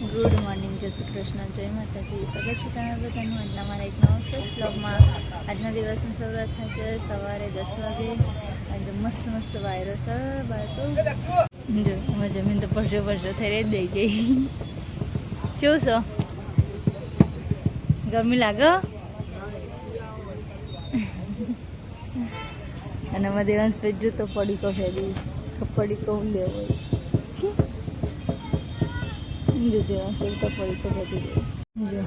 Good morning જય શ્રી કૃષ્ણ, જય માતાજી. સ્વાગત છે તમે બધાનું આજના મારા એક નવા ફ્રેશ બ્લોગમાં આજના દિવસની શરૂઆત થાય છે સવારે દસ વાગે. આજે મસ્ત મસ્ત વાયરો છે જો હું જમીન તો પરસો ભરજો થઈ રહી, દઈ ગઈ. કેવું છો? ગરમી લાગો? અને આમાં દેવાંશ પેજ તો પડીકો ફેરી પડીકો લેવો જો દેવાંશ એક તો બધી જો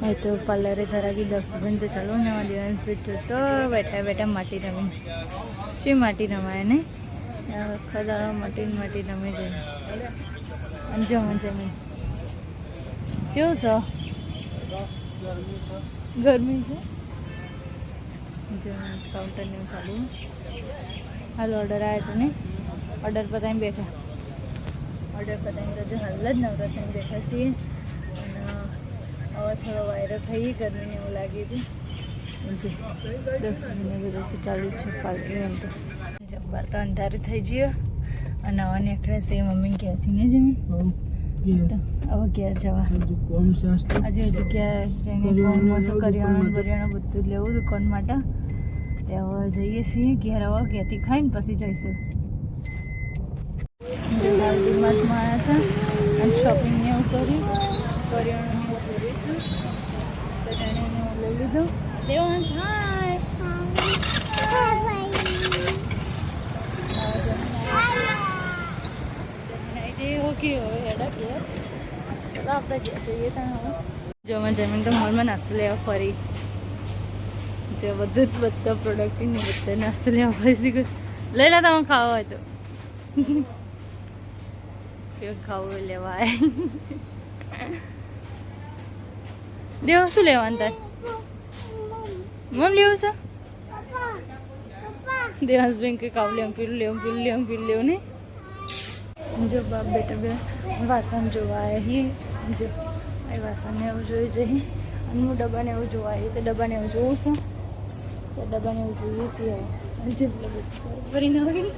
અહીં તો પાર્લરે ધરાવી દસ બન તો ચાલો ને દેવાંશ પેજ જો તો બેઠા બેઠા માટી રમી. જે માટી રમાય ને આખા દાડો માટી માટી રમે છે. અને જો જમીન. કેવું છો ગરમી છે? કાઉન્ટરને ચાલુ. હાલ ઓર્ડર આવ્યો હતો ને? ઓર્ડર પતાવીને બેઠા. ઓર્ડર પતાવીને તો હાલ જ નવરા થઈને બેઠા છીએ. અને, હવે થોડો વાયરો થઈ, ગરમીને એવું લાગે હતું દસ મહિને બધું ચાલુ છે. પાર્કિંગ તો જબ્બર તો અંધારું થઈ ગયો. અને હવે નીકળે છે મમ્મી ક્યાંથી ને જમીન? હવે ઘેર જવા. આજે હજુ ક્યાં જઈને શું કરિયાણું બરિયાણું બધું લેવું દુકાન માટે. ત્યાં જઈએ છીએ ઘેર. હવે ઘેરથી ખાઈને પછી જઈશું. ડીમાર્ટમાં આવ્યા હતા અને શોપિંગ ને એવું કર્યું. કરિયાણું એવું કરીશું બધાને એવું લઈ લીધું. જમીન તો મોલમાં નાસ્તો લેવા ફરી. જે બધું જ બધા પ્રોડક્ટ બધા નાસ્તો લેવા ફરી. લઈ લે તમે ખાવા હોય તો. ખાવું લેવાય લેવા દેવા શું લેવાનું તાર મમ લેવું છે? દેવાંશ બેન કે કાવ લેવું પીલું લેવું પીલું લેવું પીલું લેવું નહીં જો બાપ બેટા બે, વાસણ જોવા આવ્યા જો એ વાસણને એવું જોઈ જઈ. અને હું ડબ્બાને એવું જોવા આવી તો ડબ્બાને એવું જોઉં છું? તો ડબ્બાને એવું જોઈએ છીએ જેટલું બધું કરીને આવી